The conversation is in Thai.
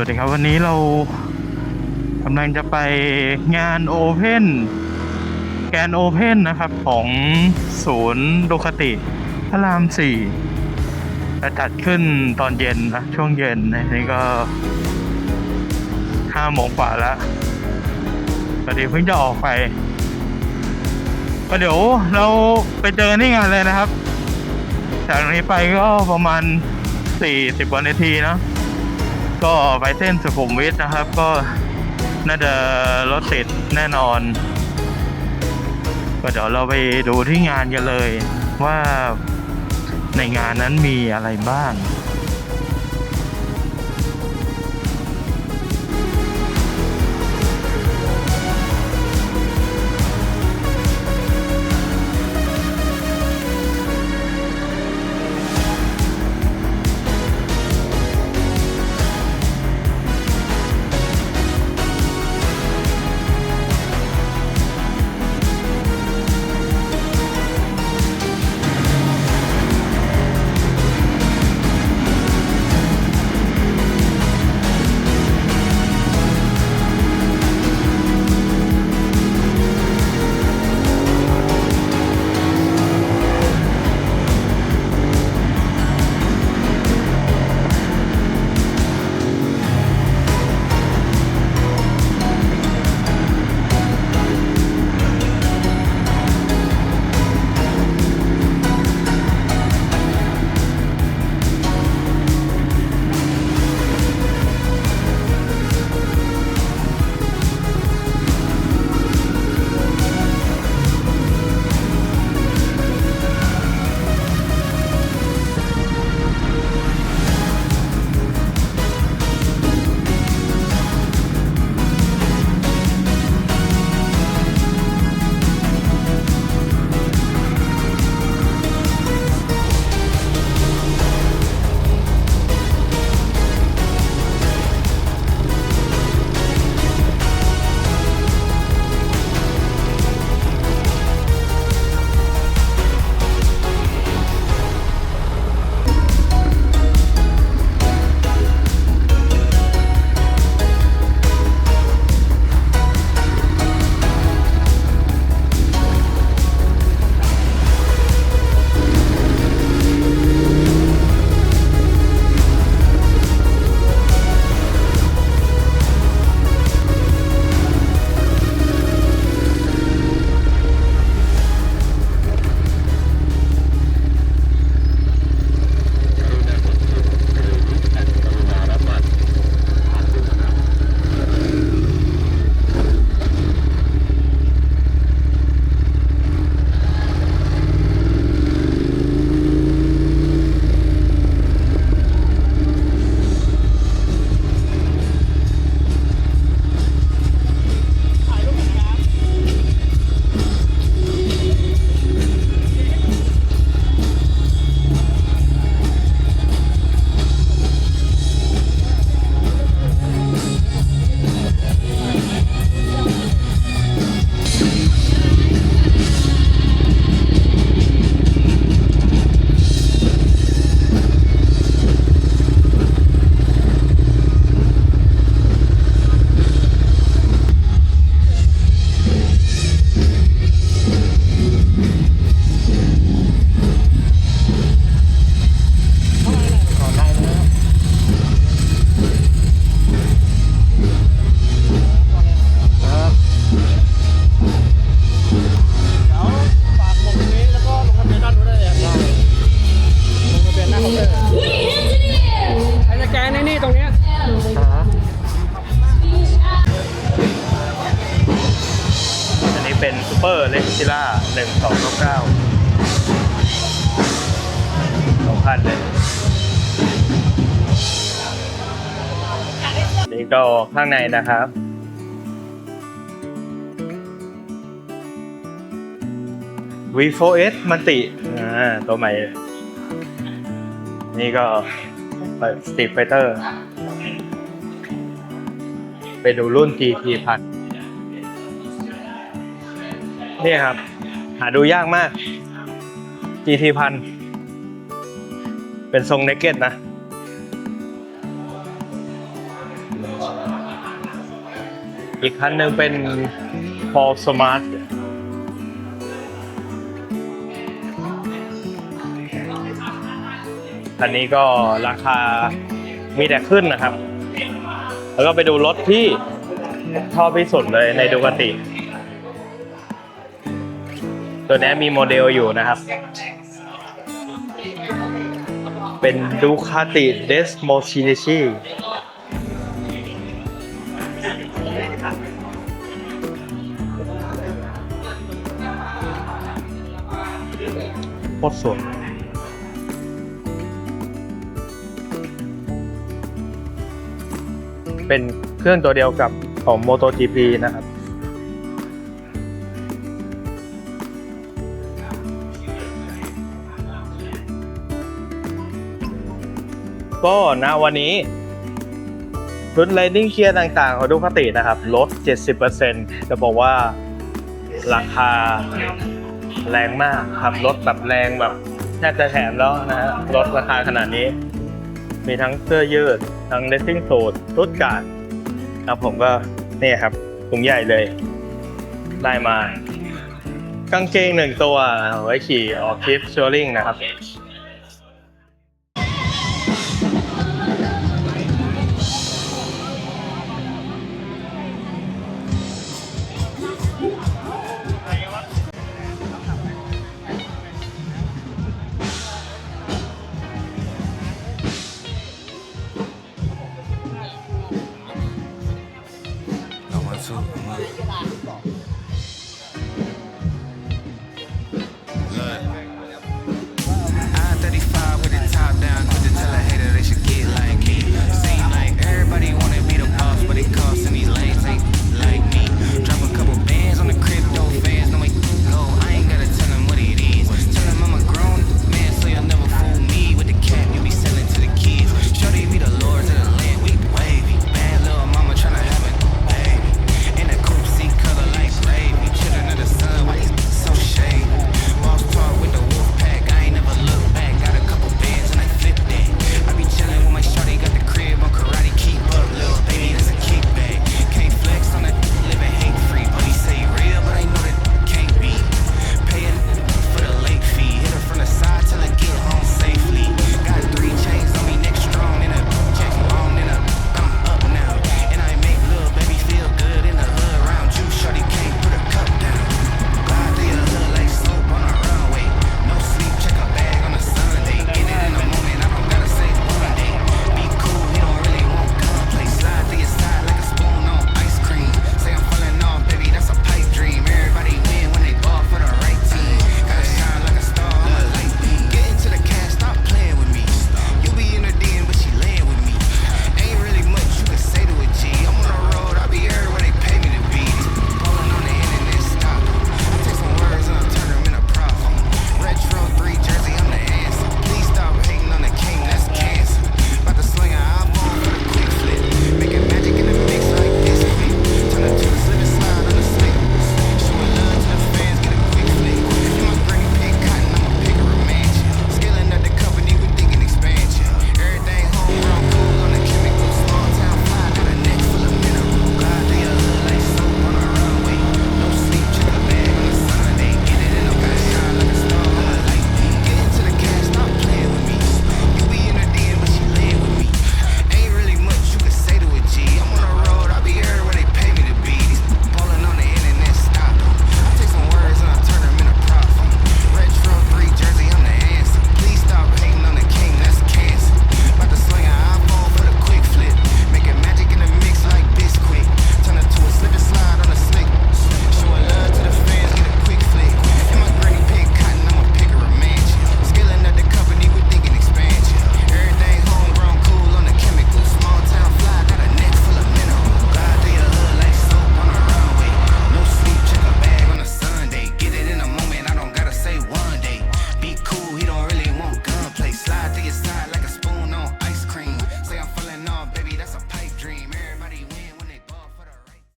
วัสดีครับวันนี้เรากำลังจะไปงานโอเพนแกนโอเพนนะครับของศูนย์โดคติพระรามสี่จะจัดขึ้นตอนเย็นนะช่วงเย็นนะนี่ก็ห้าโมงกว่าแล้วพอดีเพิ่งจะออกไปก็เดี๋ยวเราไปเจอที่งานเลยนะครับ จากนี้ไปก็ประมาณ40กว่านาทีเนอะ ก็ไปเส้นสุขุมวิทนะครับ ก็น่าจะรถติดแน่นอน ก็เดี๋ยวเราไปดูที่งานกันเลยว่าในงานนั้นมีอะไรบ้าง เป็นซูเปอร์เลซิล่าหนึ่งสองเก้าสองพันเลยนี่ก็ข้างในนะครับ V4S มันติอ่าตัวใหม่ นี่ก็สตีฟไฟเตอร์ไปดูรุ่น GT พัน นี่ครับ หาดูยากมาก GT พันเป็นทรงเนกเก็ตนะ อีกคันหนึ่งเป็น Paul Smart อันนี้ก็ราคามีแต่ขึ้นนะครับ แล้วก็ไปดูรถที่ชอบที่สุดเลยในดูกติ ตัวนี้มีโมเดลอยู่นะครับ เป็นดูคาติเดสโมชินิชิโคตรสวยเป็นเครื่องตัวเดียวกับของ MotoGP นะครับ ก็ณวันนี้ชุด Riding Gear ต่างๆของดูคาตินะครับ ลด 70%จะบอกว่าราคาแรงมากครับ ลดแบบแรงแบบแทบจะแถมแล้วนะฮะลดราคาขนาดนี้ มีทั้งเสื้อยืด ทั้ง Racing Suit ชุดการ์ดครับผมก็นี่ครับถุงใหญ่เลย ได้มากางเกงหนึ่งตัวไว้ขี่ออกทริปชัวริงนะครับ 老万叔，